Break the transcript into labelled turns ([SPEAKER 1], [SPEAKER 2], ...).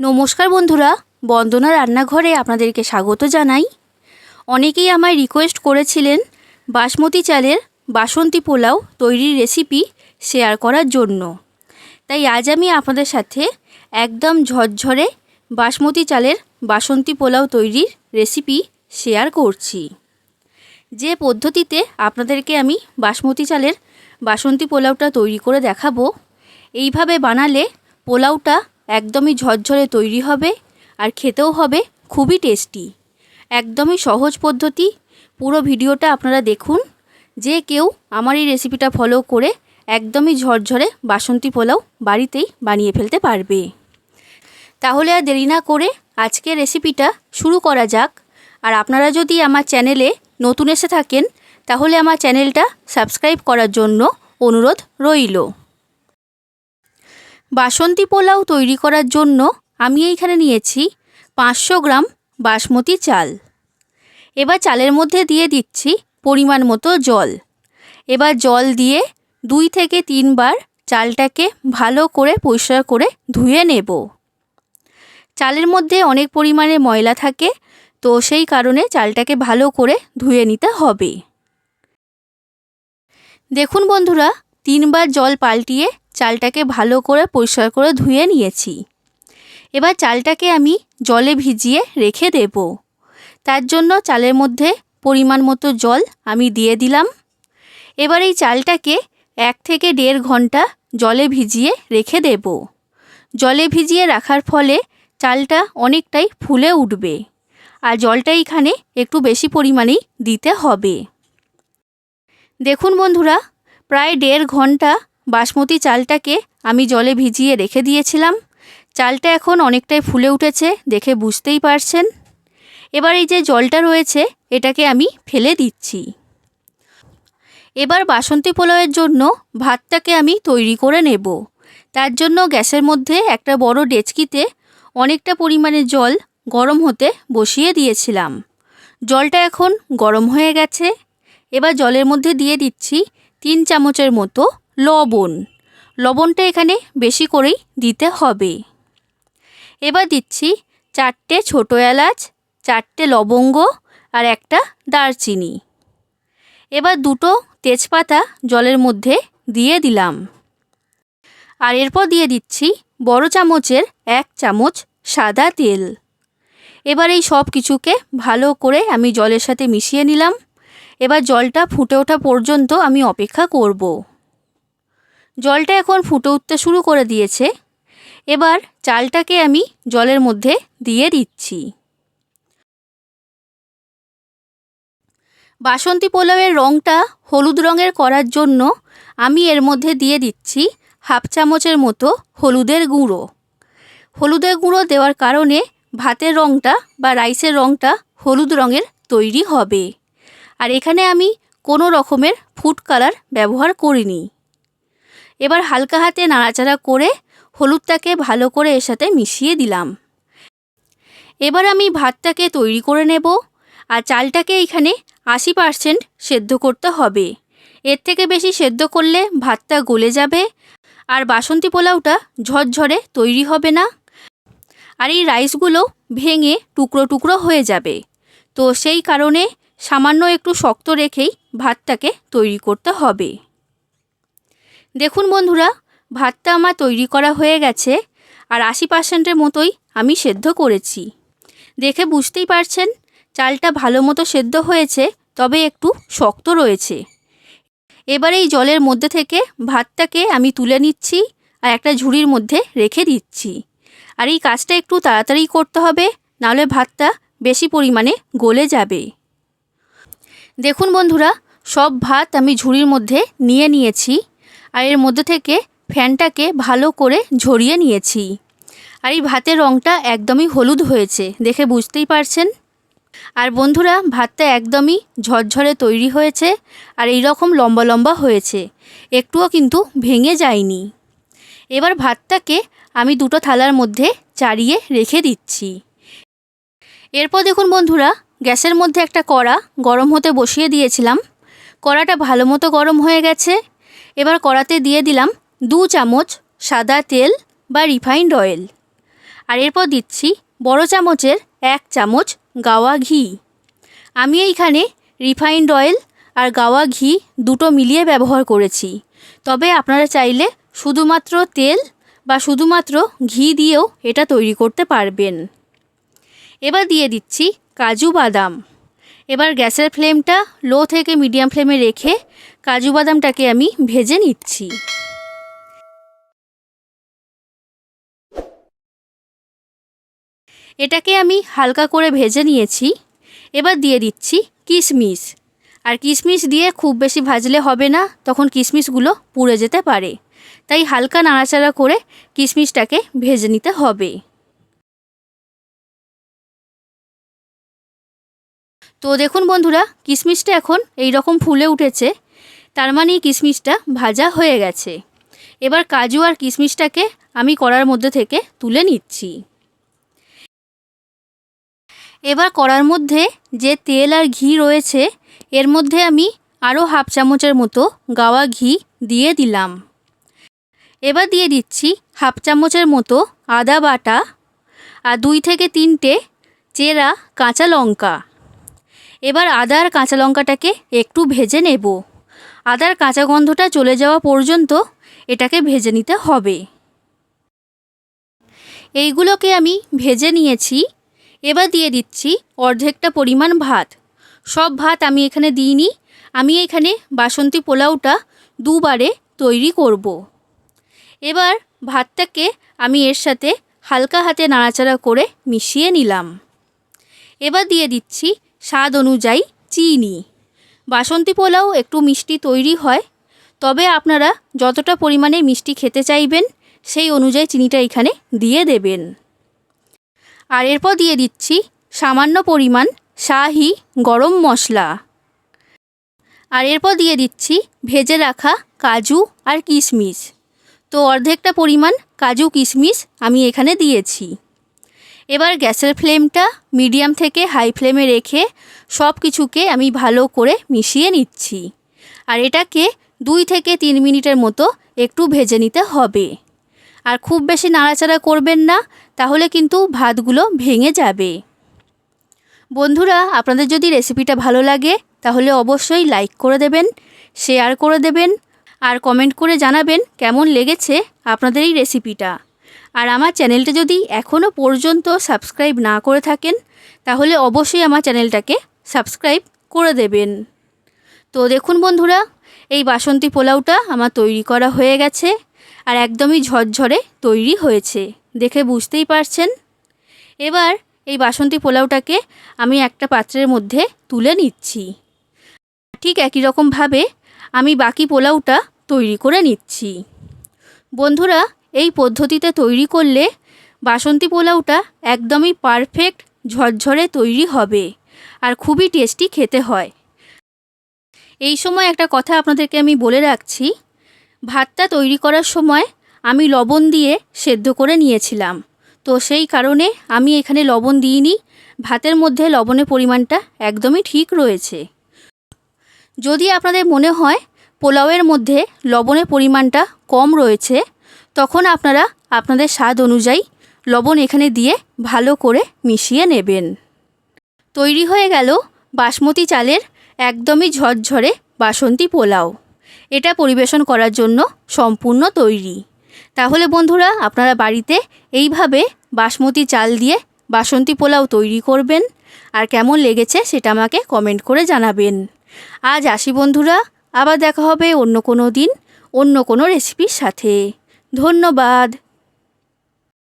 [SPEAKER 1] নমস্কার বন্ধুরা, বন্দনা রান্নাঘরে আপনাদেরকে স্বাগত জানাই। অনেকেই আমায় রিকোয়েস্ট করেছিলেন বাসমতি চালের বাসন্তী পোলাও তৈরির রেসিপি শেয়ার করার জন্য। তাই আজ আমি আপনাদের সাথে একদম ঝরঝরে বাসমতি চালের বাসন্তী পোলাও তৈরির রেসিপি শেয়ার করছি। যে পদ্ধতিতে আপনাদেরকে আমি বাসমতি চালের বাসন্তী পোলাওটা তৈরি করে দেখাবো, এইভাবে বানালে পোলাওটা একদমই ঝরঝরে তৈরি হবে আর খেতেও হবে খুবই টেস্টি। একদমই সহজ পদ্ধতি। পুরো ভিডিওটা আপনারা দেখুন। যে কেউ আমার এই রেসিপিটা ফলো করে একদমই ঝরঝরে বাসন্তী পোলাও বাড়িতেই বানিয়ে ফেলতে পারবে। তাহলে আর দেরি না করে আজকের রেসিপিটা শুরু করা যাক। আর আপনারা যদি আমার চ্যানেলে নতুন এসে থাকেন, তাহলে আমার চ্যানেলটা সাবস্ক্রাইব করার জন্য অনুরোধ রইল। বাসন্তী পোলাও তৈরি করার জন্য আমি এইখানে নিয়েছি পাঁচশো গ্রাম বাসমতি চাল। এবার চালের মধ্যে দিয়ে দিচ্ছি পরিমাণ মতো জল। এবার জল দিয়ে দুই থেকে তিনবার চালটাকে ভালো করে পরিষ্কার করে ধুয়ে নেব। চালের মধ্যে অনেক পরিমাণে ময়লা থাকে, তো সেই কারণে চালটাকে ভালো করে ধুয়ে নিতে হবে। দেখুন বন্ধুরা, তিনবার জল পাল্টিয়ে চালটাকে ভালো করে পরিষ্কার করে ধুয়ে নিয়েছি। এবার চালটাকে আমি জলে ভিজিয়ে রেখে দেব। তার জন্য চালের মধ্যে পরিমাণ মতো জল আমি দিয়ে দিলাম। এবার এই চালটাকে এক থেকে দেড় ঘণ্টা জলে ভিজিয়ে রেখে দেব। জলে ভিজিয়ে রাখার ফলে চালটা অনেকটাই ফুলে উঠবে আর জলটা এখানে একটু বেশি পরিমাণেই দিতে হবে। দেখুন বন্ধুরা, প্রায় দেড় ঘণ্টা বাসমতি চালটাকে আমি জলে ভিজিয়ে রেখে দিয়েছিলাম। চালটা এখন অনেকটাই ফুলে উঠেছে, দেখে বুঝতেই পারছেন। এবার এই যে জলটা রয়েছে, এটাকে আমি ফেলে দিচ্ছি। এবার বাসন্তী পোলাওয়ের জন্য ভাতটাকে আমি তৈরি করে নেব। তার জন্য গ্যাসের মধ্যে একটা বড় ডেচকিতে অনেকটা পরিমাণে জল গরম হতে বসিয়ে দিয়েছিলাম। জলটা এখন গরম হয়ে গেছে। এবার জলের মধ্যে দিয়ে দিচ্ছি তিন চামচের মতো লবণ। লবণটা এখানে বেশি করেই দিতে হবে। এবার দিচ্ছি চারটে ছোটো এলাচ, চারটে লবঙ্গ আর একটা দারচিনি। এবার দুটো তেজপাতা জলের মধ্যে দিয়ে দিলাম। আর এরপর দিয়ে দিচ্ছি বড় চামচের এক চামচ সাদা তেল। এবার এই সব কিছুকে ভালো করে আমি জলের সাথে মিশিয়ে নিলাম। এবার জলটা ফুটে ওঠা পর্যন্ত আমি অপেক্ষা করব। জলটা এখন ফুটে উঠতে শুরু করে দিয়েছে। এবার চালটাকে আমি জলের মধ্যে দিয়ে দিচ্ছি। বাসন্তী পোলাওয়ের রঙটা হলুদ রঙের করার জন্য আমি এর মধ্যে দিয়ে দিচ্ছি হাফ চামচের মতো হলুদের গুঁড়ো। হলুদের গুঁড়ো দেওয়ার কারণে ভাতের রঙটা বা রাইসের রঙটা হলুদ রঙের তৈরি হবে। আর এখানে আমি কোনো রকমের ফুড কালার ব্যবহার করিনি। এবার হালকা হাতে নাড়াচাড়া করে হলুদটাকে ভালো করে এর সাথে মিশিয়ে দিলাম। এবার আমি ভাতটাকে তৈরি করে নেব আর চালটাকে এখানে আশি পারসেন্ট সেদ্ধ করতে হবে। এর থেকে বেশি সেদ্ধ করলে ভাতটা গলে যাবে আর বাসন্তী পোলাওটা ঝরঝরে তৈরি হবে না। আর এই রাইসগুলো ভেঙে টুকরো টুকরো হয়ে যাবে। তো সেই কারণে সামান্য একটু শক্ত রেখেই ভাতটাকে তৈরি করতে হবে। দেখুন বন্ধুরা, ভাতটা আমার তৈরি করা হয়ে গেছে আর আশি পার্সেন্টের মতোই আমি সেদ্ধ করেছি। দেখে বুঝতেই পারছেন, চালটা ভালো মতো সেদ্ধ হয়েছে, তবে একটু শক্ত রয়েছে। এবার এই জলের মধ্যে থেকে ভাতটাকে আমি তুলে নিচ্ছি আর একটা ঝুড়ির মধ্যে রেখে দিচ্ছি। আর এই কাজটা একটু তাড়াতাড়ি করতে হবে, নাহলে ভাতটা বেশি পরিমাণে গলে যাবে। দেখুন বন্ধুরা, সব ভাত আমি ঝুড়ির মধ্যে নিয়ে নিয়েছি। আর এর মধ্যে থেকে ফ্যানটাকে ভালো করে ঝরিয়ে নিয়েছি। আর এই ভাতের রঙটা একদমই হলুদ হয়েছে, দেখে বুঝতেই পারছেন? আর বন্ধুরা, ভাতটা একদমই ঝরঝরে তৈরি হয়েছে আর এই রকম লম্বা লম্বা হয়েছে, একটুও কিন্তু ভেঙে যায়নি। এবার ভাতটাকে আমি দুটো থালার মধ্যে চাড়িয়ে রেখে দিচ্ছি। এরপর দেখুন বন্ধুরা, গ্যাসের মধ্যে একটা কড়া গরম হতে বসিয়ে দিয়েছিলাম। কড়াটা ভালো মতো গরম হয়ে গেছে এবার কড়াতে দিয়ে দিলাম দু চামচ সাদা তেল বা রিফাইন্ড অয়েল। আর এরপর দিচ্ছি বড় চামচের এক চামচ গাওয়া ঘি। আমি এইখানে রিফাইন্ড অয়েল আর গাওয়া ঘি দুটো মিলিয়ে ব্যবহার করেছি। তবে আপনারা চাইলে শুধুমাত্র তেল বা শুধুমাত্র ঘি দিয়েও এটা তৈরি করতে পারবেন। এবার দিয়ে দিচ্ছি কাজু বাদাম। এবার গ্যাসের ফ্লেমটা লো থেকে মিডিয়াম ফ্লেমে রেখে কাজু বাদামটাকে আমি ভেজে নিচ্ছি। এটাকে আমি হালকা করে ভেজে নিয়েছি। এবার দিয়ে দিচ্ছি কিশমিশ। আর কিশমিশ দিয়ে খুব বেশি ভাজলে হবে না, তখন কিশমিশগুলো পুড়ে যেতে পারে। তাই হালকা নাড়াচাড়া করে কিশমিশটাকে ভেজে নিতে হবে। তো দেখুন বন্ধুরা, কিশমিশটা এখন এই রকম ফুলে উঠেছে। তার মানে কিশমিশটা ভাজা হয়ে গেছে। এবার কাজু আর কিশমিশটাকে আমি কড়ার মধ্যে থেকে তুলে নিচ্ছি। এবার কড়ার মধ্যে যে তেল আর ঘি রয়েছে, এর মধ্যে আমি আরও হাফ চামচের মতো গাওয়া ঘি দিয়ে দিলাম। এবার দিয়ে দিচ্ছি হাফ চামচের মতো আদা বাটা আর দুই থেকে তিনটে চেরা কাঁচা লঙ্কা। এবার আদা আর কাঁচা লঙ্কাটাকে একটু ভেজে নেব। আদার কাঁচা গন্ধটা চলে যাওয়া পর্যন্ত এটাকে ভেজে নিতে হবে। এইগুলোকে আমি ভেজে নিয়েছি। এবার দিয়ে দিচ্ছি অর্ধেকটা পরিমাণ ভাত। সব ভাত আমি এখানে দিইনি। আমি এখানে বাসন্তী পোলাওটা দুবারে তৈরি করব। এবার ভাতটাকে আমি এর সাথে হালকা হাতে নাড়াচাড়া করে মিশিয়ে নিলাম। এবার দিয়ে দিচ্ছি স্বাদ অনুযায়ী চিনি। বাসন্তী পোলাও একটু মিষ্টি তৈরি হয়, তবে আপনারা যতটা পরিমাণে মিষ্টি খেতে চাইবেন, সেই অনুযায়ী চিনিটা এখানে দিয়ে দেবেন। আর এরপর দিয়ে দিচ্ছি সামান্য পরিমাণ শাহি গরম মশলা। আর এরপর দিয়ে দিচ্ছি ভেজে রাখা কাজু আর কিশমিশ। তো অর্ধেকটা পরিমাণ কাজু কিশমিশ আমি এখানে দিয়েছি। এবার গ্যাসের ফ্লেমটা মিডিয়াম থেকে হাই ফ্লেমে রেখে সব কিছুকে আমি ভালো করে মিশিয়ে নিচ্ছি। আর এটাকে দুই থেকে তিন মিনিটের মতো একটু ভেজে নিতে হবে। আর খুব বেশি নাড়াচাড়া করবেন না, তাহলে কিন্তু ভাতগুলো ভেঙে যাবে। বন্ধুরা, আপনাদের যদি রেসিপিটা ভালো লাগে, তাহলে অবশ্যই লাইক করে দেবেন, শেয়ার করে দেবেন, আর কমেন্ট করে জানাবেন কেমন লেগেছে আপনাদের এই রেসিপিটা। আর আমার চ্যানেলটা যদি এখনও পর্যন্ত সাবস্ক্রাইব না করে থাকেন, তাহলে অবশ্যই আমার চ্যানেলটাকে সাবস্ক্রাইব করে দেবেন। তো দেখুন বন্ধুরা, এই বাসন্তী পোলাওটা আমার তৈরি করা হয়ে গেছে আর একদমই ঝরঝরে তৈরি হয়েছে, দেখে বুঝতেই পারছেন? এবার এই বাসন্তী পোলাওটাকে আমি একটা পাত্রের মধ্যে তুলে নিচ্ছি। ঠিক একই রকমভাবে আমি বাকি পোলাওটা তৈরি করে নিচ্ছি। বন্ধুরা এই পদ্ধতিতে তৈরি করলে বাসন্তী পোলাওটা একদমই পারফেক্ট ঝরঝরে তৈরি হবে আর খুবই টেস্টি খেতে হয়। এই সময় একটা কথা আপনাদেরকে আমি বলে রাখছি, ভাতটা তৈরি করার সময় আমি লবণ দিয়ে সেদ্ধ করে নিয়েছিলাম। তো সেই কারণে আমি এখানে লবণ দিইনি, ভাতের মধ্যে লবণের পরিমাণটা একদমই ঠিক রয়েছে। যদি আপনাদের মনে হয় পোলাওয়ের মধ্যে লবণের পরিমাণটা কম রয়েছে তখন আপনারা আপনাদের স্বাদ অনুযায়ী লবণ এখানে দিয়ে ভালো করে মিশিয়ে নেবেন। তৈরি হয়ে গেল বাসমতি চালের একদমই ঝরঝরে বাসন্তী পোলাও। এটা পরিবেশন করার জন্য সম্পূর্ণ তৈরি। তাহলে বন্ধুরা, আপনারা বাড়িতে এইভাবে বাসমতি চাল দিয়ে বাসন্তী পোলাও তৈরি করবেন আর কেমন লেগেছে সেটা আমাকে কমেন্ট করে জানাবেন। আজ আসি বন্ধুরা, আবার দেখা হবে অন্য কোনো দিন, অন্য কোনো রেসিপির সাথে। ধন্যবাদ।